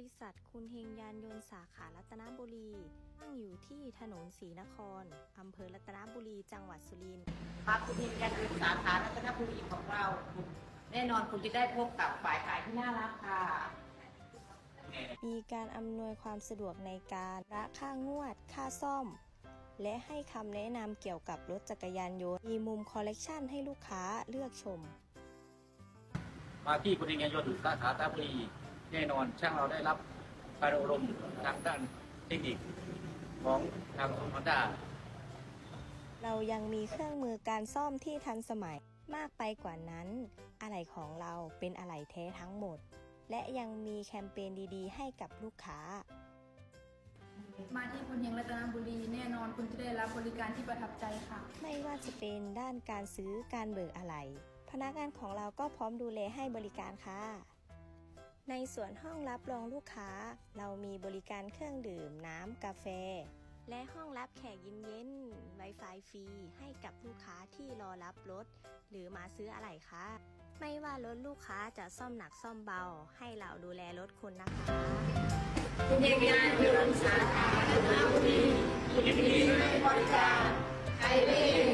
ริษัทคุณเฮงยานยนต์สาขารัตนบุรีตั้งอยู่ที่ถนนศรีนคร อำเภอรัตนบุรี จังหวัดสุรินทร์ครับคุณทีมการศึกสาขารัตนบุรีของเราแน่นอนคุณจะได้พบกับฝ่ายขายที่น่ารักค่ะ มีการอำนวยความสะดวกในการระค่างวด ค่าซ่อม และให้คำแนะนำเกี่ยวกับรถจักรยานยนต์ มีมุมคอลเลกชันให้ลูกค้าเลือกชม มาที่คุณเองยนต์สาขาตาบุรี แน่นอนช่างเราได้รับการอบรมทางด้านเทคนิคของทางฮอนด้าเรายังมีเครื่องมือการซ่อมที่ทันสมัยมากไปกว่านั้น อะไหล่ของเราเป็นอะไหล่แท้ทั้งหมด และยังมีแคมเปญดีๆ ให้กับลูกค้า มาที่คุณเฮงรัตนบุรีแน่นอนคุณจะได้รับบริการที่ประทับใจค่ะ ไม่ว่าจะเป็นด้านการซื้อการเบิกอะไหล่พนักงานของเราก็พร้อมดูแลให้บริการค่ะ ในส่วนห้องรับรองลูกค้า เรามีบริการเครื่องดื่มน้ำกาแฟ และห้องรับแขกเย็นๆ Wi-Fi ฟรีให้กับลูกค้าที่รอรับรถ หรือมาซื้ออะไหล่ค่ะไม่ว่ารถลูกค้าจะซ่อมหนักซ่อมเบา ให้เราดูแลรถคุณนะคะคุณเฮงานยนต์สาขารัตนบุรียินดีให้บริการใครไม่เห็นงาน